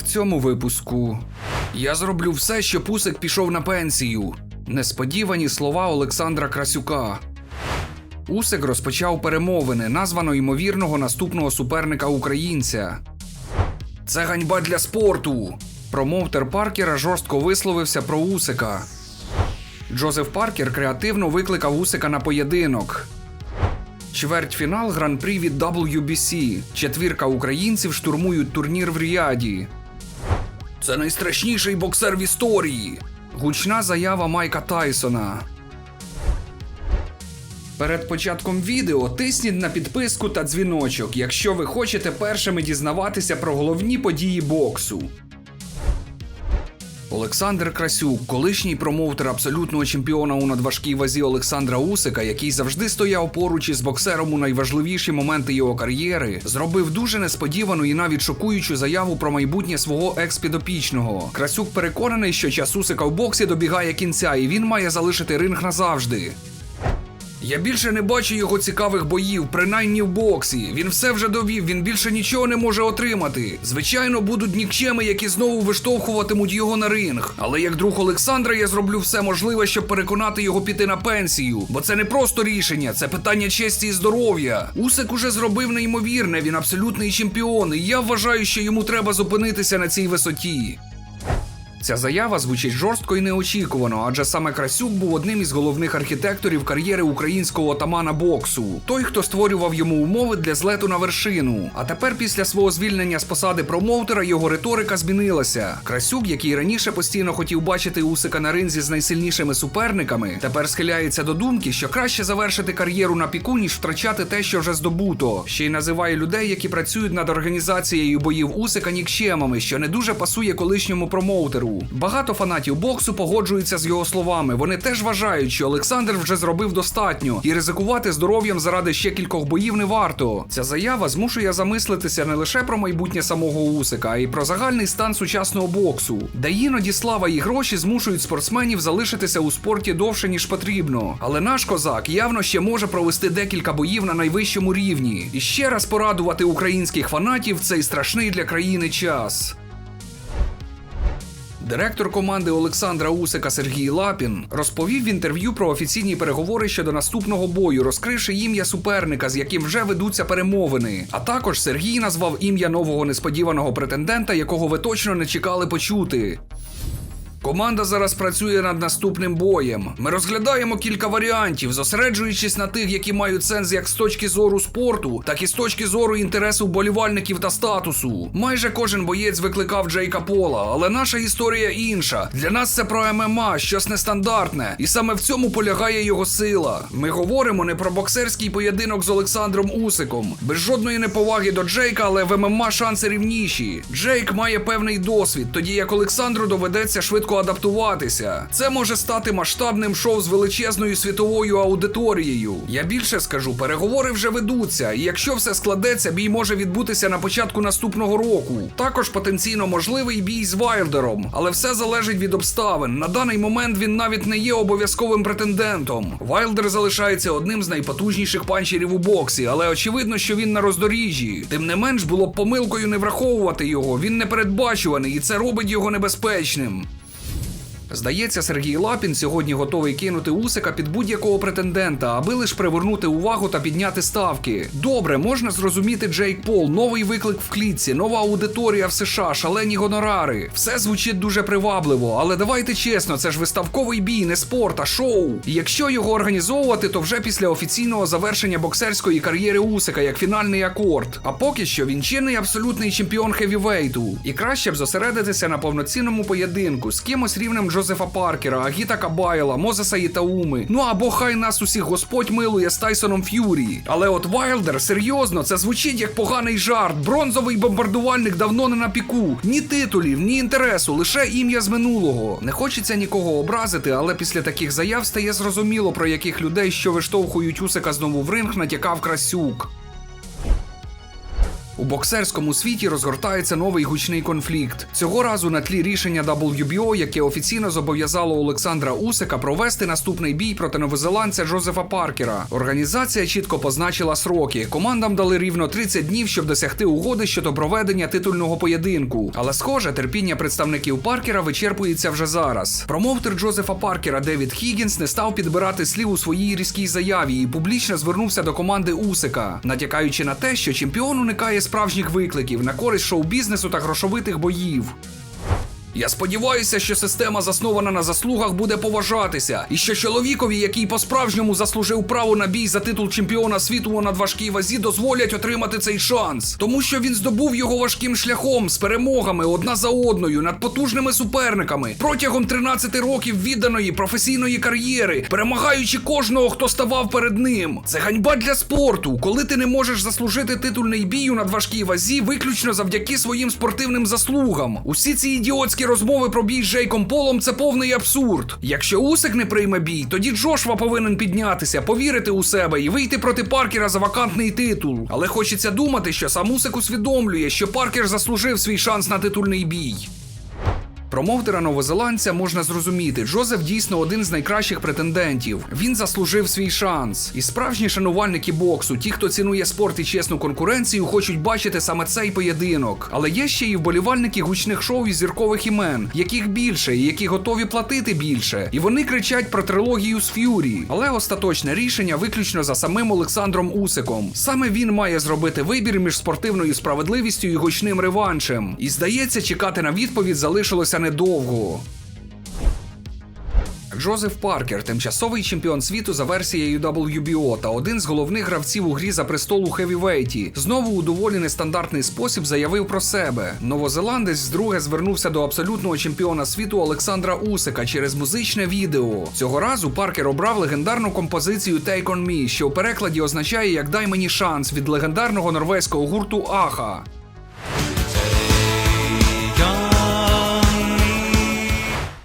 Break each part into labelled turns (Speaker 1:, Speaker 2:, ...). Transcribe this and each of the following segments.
Speaker 1: В цьому випуску я зроблю все, щоб Усик пішов на пенсію. Несподівані слова Олександра Красюка. Усик розпочав перемовини названо ймовірного наступного суперника українця. Це ганьба для спорту. Промоутер Паркера жорстко висловився про Усика. Джозеф Паркер креативно викликав Усика на поєдинок. Чвертьфінал гран-прі від WBC. Четвірка українців штурмують турнір в Ріаді. Це найстрашніший боксер в історії. Гучна заява Майка Тайсона. Перед початком відео тисніть на підписку та дзвіночок, якщо ви хочете першими дізнаватися про головні події боксу. Олександр Красюк, колишній промоутер абсолютного чемпіона у надважкій вазі Олександра Усика, який завжди стояв поруч із боксером у найважливіші моменти його кар'єри, зробив дуже несподівану і навіть шокуючу заяву про майбутнє свого екс-підопічного. Красюк переконаний, що час Усика в боксі добігає кінця, і він має залишити ринг назавжди. Я більше не бачу його цікавих боїв, принаймні в боксі. Він все вже довів, він більше нічого не може отримати. Звичайно, будуть нікчеми, які знову виштовхуватимуть його на ринг. Але як друг Олександра, я зроблю все можливе, щоб переконати його піти на пенсію. Бо це не просто рішення, це питання честі і здоров'я. Усик уже зробив неймовірне, він абсолютний чемпіон, і я вважаю, що йому треба зупинитися на цій висоті. Ця заява звучить жорстко і неочікувано, адже саме Красюк був одним із головних архітекторів кар'єри українського отамана боксу, той, хто створював йому умови для злету на вершину. А тепер, після свого звільнення з посади промоутера, його риторика змінилася. Красюк, який раніше постійно хотів бачити Усика на ринзі з найсильнішими суперниками, тепер схиляється до думки, що краще завершити кар'єру на піку, ніж втрачати те, що вже здобуто. Ще й називає людей, які працюють над організацією боїв Усика нікчемами, що не дуже пасує колишньому промоутеру. Багато фанатів боксу погоджуються з його словами. Вони теж вважають, що Олександр вже зробив достатньо, і ризикувати здоров'ям заради ще кількох боїв не варто. Ця заява змушує замислитися не лише про майбутнє самого Усика, а й про загальний стан сучасного боксу, де іноді слава і гроші змушують спортсменів залишитися у спорті довше ніж потрібно. Але наш козак явно ще може провести декілька боїв на найвищому рівні і ще раз порадувати українських фанатів цей страшний для країни час. Директор команди Олександра Усика Сергій Лапін розповів в інтерв'ю про офіційні переговори щодо наступного бою, розкривши ім'я суперника, з яким вже ведуться перемовини. А також Сергій назвав ім'я нового несподіваного претендента, якого ви точно не чекали почути. Команда зараз працює над наступним боєм. Ми розглядаємо кілька варіантів, зосереджуючись на тих, які мають сенс як з точки зору спорту, так і з точки зору інтересу вболівальників та статусу. Майже кожен боєць викликав Джейка Пола, але наша історія інша. Для нас це про ММА, щось нестандартне, і саме в цьому полягає його сила. Ми говоримо не про боксерський поєдинок з Олександром Усиком, без жодної неповаги до Джейка, але в ММА шанси рівніші. Джейк має певний досвід, тоді як Олександру доведеться швидко адаптуватися. Це може стати масштабним шоу з величезною світовою аудиторією. Я більше скажу, переговори вже ведуться, і якщо все складеться, бій може відбутися на початку наступного року. Також потенційно можливий бій з Вайлдером, але все залежить від обставин. На даний момент він навіть не є обов'язковим претендентом. Вайлдер залишається одним з найпотужніших панчерів у боксі, але очевидно, що він на роздоріжжі. Тим не менш було б помилкою не враховувати його. Він непередбачуваний, і це робить його небезпечним. Здається, Сергій Лапін сьогодні готовий кинути Усика під будь-якого претендента, аби лиш привернути увагу та підняти ставки. Добре, можна зрозуміти Джейк Пол, новий виклик в клітці, нова аудиторія в США, шалені гонорари. Все звучить дуже привабливо, але давайте чесно, це ж виставковий бій, не спорт, а шоу. І якщо його організовувати, то вже після офіційного завершення боксерської кар'єри Усика як фінальний акорд. А поки що він чинний абсолютний чемпіон хевівейту. І краще б зосередитися на повноцінному поєдинку з кимось рівнем Джозефа Паркера, Агіта Кабайла, Мозеса Ітауми. Ну або хай нас усіх Господь милує з Тайсоном Ф'юрі. Але от Вайлдер, серйозно, це звучить як поганий жарт. Бронзовий бомбардувальник давно не на піку. Ні титулів, ні інтересу, лише ім'я з минулого. Не хочеться нікого образити, але після таких заяв стає зрозуміло, про яких людей, що виштовхують Усика знову в ринг, натякав Красюк. У боксерському світі розгортається новий гучний конфлікт. Цього разу на тлі рішення WBO, яке офіційно зобов'язало Олександра Усика провести наступний бій проти новозеландця Джозефа Паркера. Організація чітко позначила сроки. Командам дали рівно 30 днів, щоб досягти угоди щодо проведення титульного поєдинку. Але схоже, терпіння представників Паркера вичерпується вже зараз. Промоутер Джозефа Паркера Девід Хіггінс не став підбирати слів у своїй різкій заяві і публічно звернувся до команди Усика, натякаючи на те, що чемпіон уникає справжніх викликів на користь шоу-бізнесу та грошовитих боїв. Я сподіваюся, що система, заснована на заслугах, буде поважатися, і що чоловікові, який по-справжньому заслужив право на бій за титул чемпіона світу у надважкій вазі, дозволять отримати цей шанс, тому що він здобув його важким шляхом з перемогами одна за одною над потужними суперниками протягом 13 років відданої професійної кар'єри, перемагаючи кожного, хто ставав перед ним. Це ганьба для спорту, коли ти не можеш заслужити титульний бій у надважкій вазі виключно завдяки своїм спортивним заслугам. Усі ці ідіотські розмови про бій з Джейком Полом це повний абсурд. Якщо Усик не прийме бій, тоді Джошва повинен піднятися, повірити у себе і вийти проти Паркера за вакантний титул. Але хочеться думати, що сам Усик усвідомлює, що Паркер заслужив свій шанс на титульний бій. Промоутера новозеландця можна зрозуміти. Джозеф дійсно один з найкращих претендентів. Він заслужив свій шанс. І справжні шанувальники боксу, ті, хто цінує спорт і чесну конкуренцію, хочуть бачити саме цей поєдинок. Але є ще і вболівальники гучних шоу і зіркових імен, яких більше, і які готові платити більше. І вони кричать про трилогію з Ф'юрі. Але остаточне рішення виключно за самим Олександром Усиком. Саме він має зробити вибір між спортивною справедливістю і гучним реваншем. І здається, чекати на відповідь залишилося недовго. Джозеф Паркер, тимчасовий чемпіон світу за версією WBO та один з головних гравців у грі за престол у хевівейті, знову у доволі нестандартний спосіб заявив про себе. Новозеландець вдруге звернувся до абсолютного чемпіона світу Олександра Усика через музичне відео. Цього разу Паркер обрав легендарну композицію Take On Me, що у перекладі означає як дай мені шанс від легендарного норвезького гурту Аха.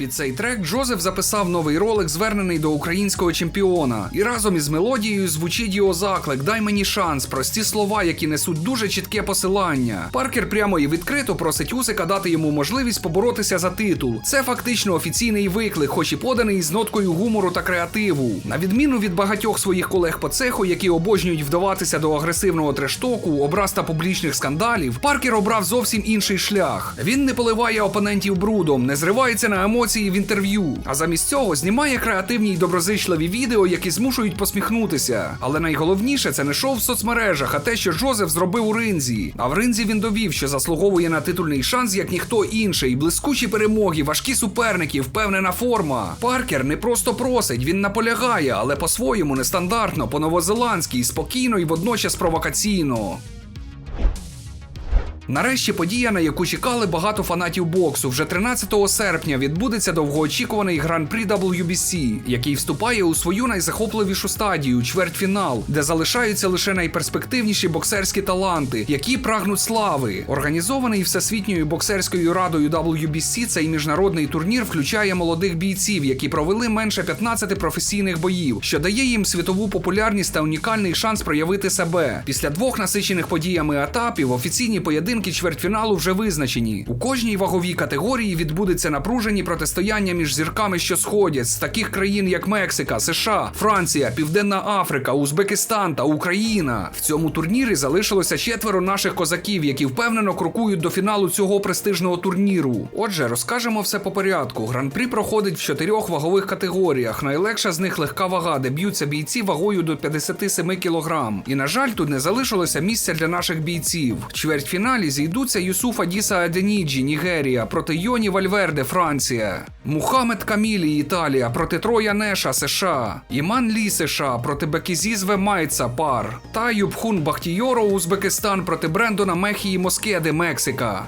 Speaker 1: Під цей трек Джозеф записав новий ролик, звернений до українського чемпіона. І разом із мелодією звучить його заклик Дай мені шанс, прості слова, які несуть дуже чітке посилання. Паркер прямо і відкрито просить Усика дати йому можливість поборотися за титул. Це фактично офіційний виклик, хоч і поданий з ноткою гумору та креативу. На відміну від багатьох своїх колег по цеху, які обожнюють вдаватися до агресивного трештоку, образ та публічних скандалів, Паркер обрав зовсім інший шлях. Він не поливає опонентів брудом, не зривається на емоції в інтерв'ю, а замість цього знімає креативні й доброзичливі відео, які змушують посміхнутися. Але найголовніше це не шоу в соцмережах, а те, що Джозеф зробив у ринзі. А в ринзі він довів, що заслуговує на титульний шанс, як ніхто інший. Блискучі перемоги, важкі суперники, впевнена форма. Паркер не просто просить, він наполягає, але по-своєму нестандартно, по-новозеландськи, спокійно і водночас провокаційно. Нарешті подія, на яку чекали багато фанатів боксу, вже 13 серпня відбудеться довгоочікуваний гран-прі WBC, який вступає у свою найзахопливішу стадію чвертьфінал, де залишаються лише найперспективніші боксерські таланти, які прагнуть слави. Організований всесвітньою боксерською радою WBC, цей міжнародний турнір включає молодих бійців, які провели менше 15 професійних боїв, що дає їм світову популярність та унікальний шанс проявити себе. Після двох насичених подіями етапів офіційні поєдинки чвертьфіналу вже визначені. У кожній ваговій категорії відбудеться напружені протистояння між зірками, що сходять з таких країн, як Мексика, США, Франція, Південна Африка, Узбекистан та Україна. В цьому турнірі залишилося четверо наших козаків, які впевнено крокують до фіналу цього престижного турніру. Отже, розкажемо все по порядку. Гран-прі проходить в чотирьох вагових категоріях. Найлегша з них легка вага, де б'ються бійці вагою до 57 кг. І на жаль, тут не залишилося місця для наших бійців. В чвертьфіналі зійдуться Юсуф Адіса Аденіджі, Нігерія, проти Йоні Вальверде, Франція, Мухаммед Камілі, Італія, проти Троя Неша, США, Іман Лі, США, проти Бекізізве Майца, Пар, та Юбхун Бахтійоро, Узбекистан проти Брендона Мехії Москеди, Мексика.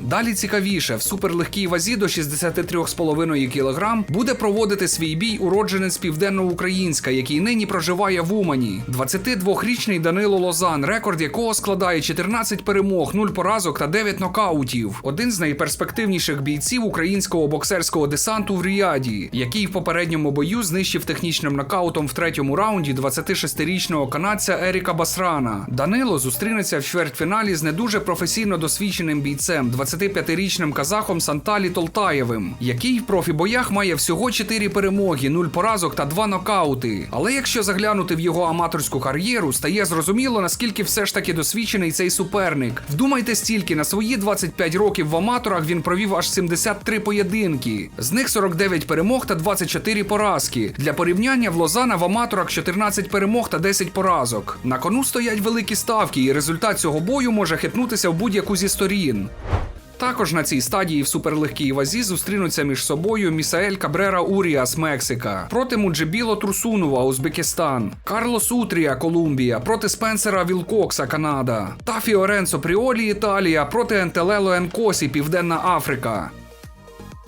Speaker 1: Далі цікавіше, в суперлегкій вазі до 63,5 кг буде проводити свій бій уродженець південноукраїнська, який нині проживає в Умані. 22-річний Данило Лозан, рекорд якого складає 14 перемог, 0 поразок та 9 нокаутів. Один з найперспективніших бійців українського боксерського десанту в Ріаді, який в попередньому бою знищив технічним нокаутом в третьому раунді 26-річного канадця Еріка Басрана. Данило зустрінеться в чвертьфіналі з не дуже професійно досвідченим бійцем, 25-річним казахом Санталі Толтаєвим, який в профібоях має всього 4 перемоги, 0 поразок та 2 нокаути. Але якщо заглянути в його аматорську кар'єру, стає зрозуміло, наскільки все ж таки досвідчений цей суперник. Вдумайте стільки, на свої 25 років в аматорах він провів аж 73 поєдинки. З них 49 перемог та 24 поразки. Для порівняння в Лозана в аматорах 14 перемог та 10 поразок. На кону стоять великі ставки, і результат цього бою може хитнутися в будь-яку зі сторін. Також на цій стадії в суперлегкій вазі зустрінуться між собою Місаель Кабрера Уріас Мексика. Проти Муджебіло Турсунова Узбекистан, Карлос Утрія Колумбія. Проти Спенсера Вілкокса Канада. Та Фіоренцо Пріолі Італія. Проти Ентелело Енкосі Південна Африка.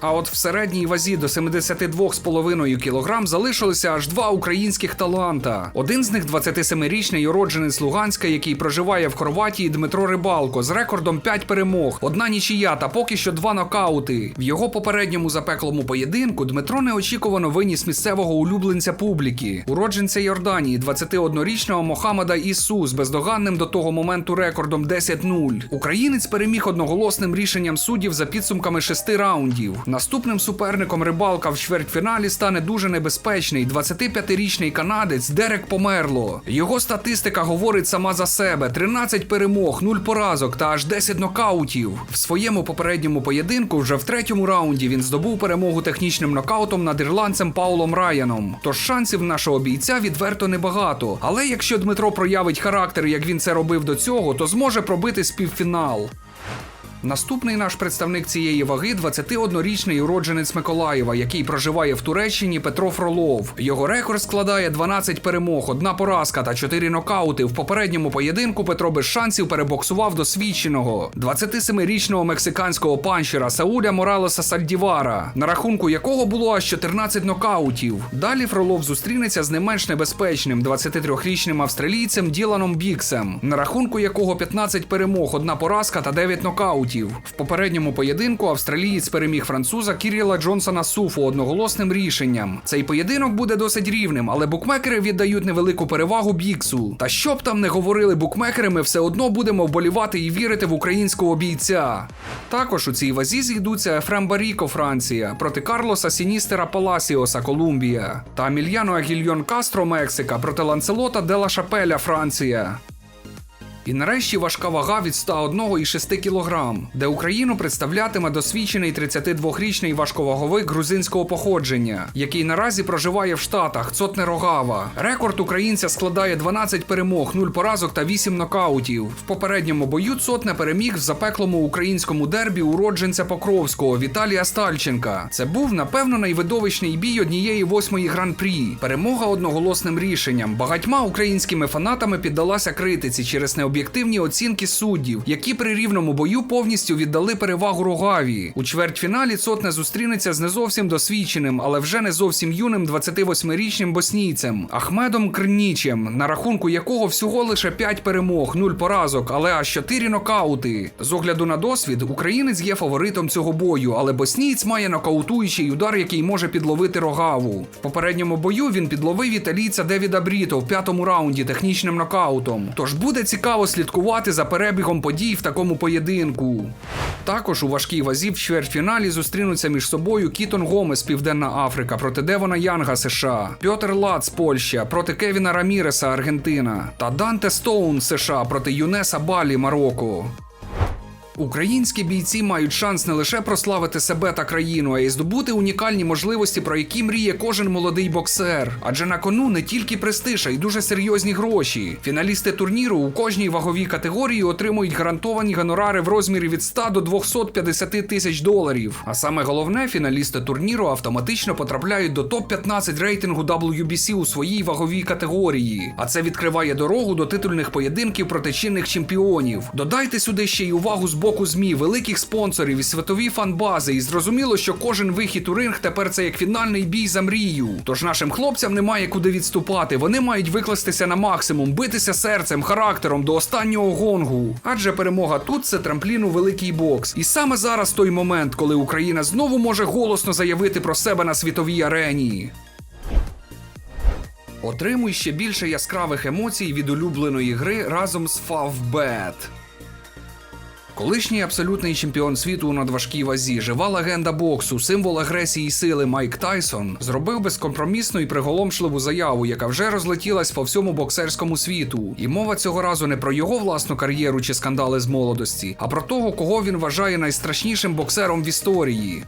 Speaker 1: А от в середній вазі до 72,5 кг залишилися аж два українських таланта. Один з них 27-річний уродженець Луганська, який проживає в Хорватії Дмитро Рибалко з рекордом 5 перемог, одна нічия та поки що два нокаути. В його попередньому запеклому поєдинку Дмитро неочікувано виніс місцевого улюбленця публіки, уродженця Йорданії, 21-річного Мохаммада Ісу з бездоганним до того моменту рекордом 10-0. Українець переміг одноголосним рішенням суддів за підсумками шести раундів. Наступним суперником рибалка в чвертьфіналі стане дуже небезпечний 25-річний канадець Дерек Померло. Його статистика говорить сама за себе: 13 перемог, 0 поразок та аж 10 нокаутів. В своєму попередньому поєдинку вже в третьому раунді він здобув перемогу технічним нокаутом над ірландцем Паулом Раяном. Тож шансів нашого бійця відверто небагато. Але якщо Дмитро проявить характер, як він це робив до цього, то зможе пробити співфінал. Наступний наш представник цієї ваги 21-річний уродженець Миколаєва, який проживає в Туреччині Петро Фролов. Його рекорд складає 12 перемог, одна поразка та 4 нокаути. В попередньому поєдинку Петро без шансів перебоксував досвідченого 27-річного мексиканського панчера Сауля Моралеса Сальдівара, на рахунку якого було аж 14 нокаутів. Далі Фролов зустрінеться з не менш небезпечним 23-річним австралійцем Діланом Біксем, на рахунку якого 15 перемог, одна поразка та 9 нокаутів. В попередньому поєдинку австралієць переміг француза Кіріла Джонсона Суфу одноголосним рішенням. Цей поєдинок буде досить рівним, але букмекери віддають невелику перевагу Біксу. Та що б там не говорили букмекери, ми все одно будемо вболівати і вірити в українського бійця. Також у цій вазі зійдуться Ефрем Баріко, Франція, проти Карлоса Сіністера Паласіоса, Колумбія, та Мільяно Агільйон Кастро, Мексика проти Ланцелота Дела Шапеля, Франція. І нарешті важка вага від 101,6 кг, де Україну представлятиме досвідчений 32-річний важковаговик грузинського походження, який наразі проживає в Штатах Цотне Рогава. Рекорд українця складає 12 перемог, 0 поразок та 8 нокаутів. В попередньому бою Цотне переміг в запеклому українському дербі уродженця Покровського Віталія Стальченка. Це був, напевно, найвидовищний бій однієї восьмої гран-прі. Перемога одноголосним рішенням. Багатьма українськими фанатами піддалася критиці через необ'єктивність об'єктивні оцінки суддів, які при рівному бою повністю віддали перевагу Рогаві. У чвертьфіналі Цотне зустрінеться з не зовсім досвідченим, але вже не зовсім юним 28-річним боснійцем Ахмедом Крнічем, на рахунку якого всього лише 5 перемог, 0 поразок, але аж 4 нокаути. З огляду на досвід, українець є фаворитом цього бою, але боснійць має нокаутуючий удар, який може підловити Рогаву. В попередньому бою він підловив італійця Девіда Бріто в п'ятому раунді технічним нокаутом. Тож буде цікаво слідкувати за перебігом подій в такому поєдинку. Також у важкій вазі в чвертьфіналі зустрінуться між собою Кітон Гомес, Південна Африка проти Девона Янга США, Пьотер Лац, Польща проти Кевіна Раміреса, Аргентина та Данте Стоун США проти Юнеса Балі, Марокко. Українські бійці мають шанс не лише прославити себе та країну, а й здобути унікальні можливості, про які мріє кожен молодий боксер. Адже на кону не тільки престиж, а й дуже серйозні гроші. Фіналісти турніру у кожній ваговій категорії отримують гарантовані гонорари в розмірі від 100 до 250 тисяч доларів. А саме головне, фіналісти турніру автоматично потрапляють до топ-15 рейтингу WBC у своїй ваговій категорії. А це відкриває дорогу до титульних поєдинків проти чинних чемпіонів. Додайте сюди ще й увагу з боку боку ЗМІ, великих спонсорів і світові фанбази, і зрозуміло, що кожен вихід у ринг тепер це як фінальний бій за мрію. Тож нашим хлопцям немає куди відступати. Вони мають викластися на максимум, битися серцем, характером до останнього гонгу. Адже перемога тут це трамплін у великий бокс. І саме зараз той момент, коли Україна знову може голосно заявити про себе на світовій арені. Отримуй ще більше яскравих емоцій від улюбленої гри разом з Favbet. Колишній абсолютний чемпіон світу у надважкій вазі, жива легенда боксу, символ агресії і сили Майк Тайсон зробив безкомпромісну і приголомшливу заяву, яка вже розлетілась по всьому боксерському світу. І мова цього разу не про його власну кар'єру чи скандали з молодості, а про того, кого він вважає найстрашнішим боксером в історії.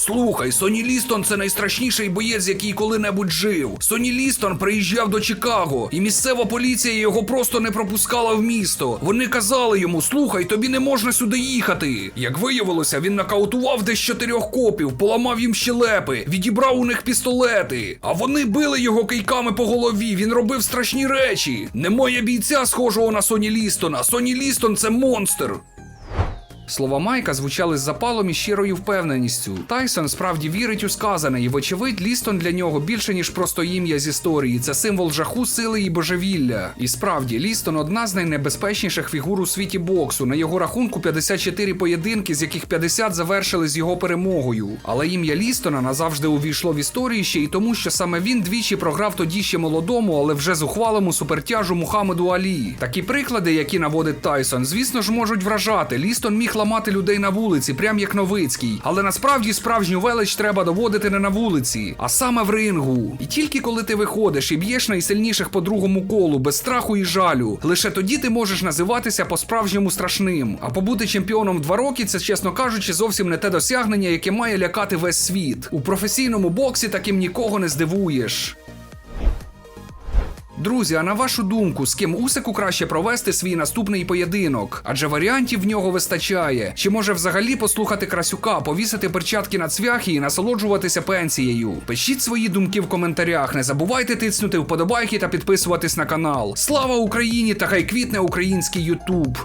Speaker 1: Слухай, Соні Лістон це найстрашніший боєць, який коли-небудь жив. Соні Лістон приїжджав до Чикаго, і місцева поліція його просто не пропускала в місто. Вони казали йому: слухай, тобі не можна сюди їхати. Як виявилося, він нокаутував десь чотирьох копів, поламав їм щелепи, відібрав у них пістолети. А вони били його кийками по голові. Він робив страшні речі. Немає бійця, схожого на Соні Лістона. Соні Лістон це монстр. Слова Майка звучали з запалом і щирою впевненістю. Тайсон справді вірить у сказане, і, вочевидь, Лістон для нього більше ніж просто ім'я з історії. Це символ жаху, сили і божевілля. І справді, Лістон одна з найнебезпечніших фігур у світі боксу. На його рахунку 54 поєдинки, з яких 50 завершили з його перемогою. Але ім'я Лістона назавжди увійшло в історію ще й тому, що саме він двічі програв тоді ще молодому, але вже зухвалому супертяжу Мухаммеду Алі. Такі приклади, які наводить Тайсон, звісно ж можуть вражати. Лістон міг ламати людей на вулиці, прям як Новицький. Але насправді справжню велич треба доводити не на вулиці, а саме в рингу. І тільки коли ти виходиш і б'єш найсильніших по другому колу, без страху і жалю, лише тоді ти можеш називатися по-справжньому страшним. А побути чемпіоном два роки це, чесно кажучи, зовсім не те досягнення, яке має лякати весь світ. У професійному боксі таким нікого не здивуєш. Друзі, а на вашу думку, з ким Усику краще провести свій наступний поєдинок? Адже варіантів в нього вистачає. Чи може взагалі послухати Красюка, повісити перчатки на цвяхи і насолоджуватися пенсією? Пишіть свої думки в коментарях. Не забувайте тиснути вподобайки та підписуватись на канал. Слава Україні та хай квітне український Ютуб!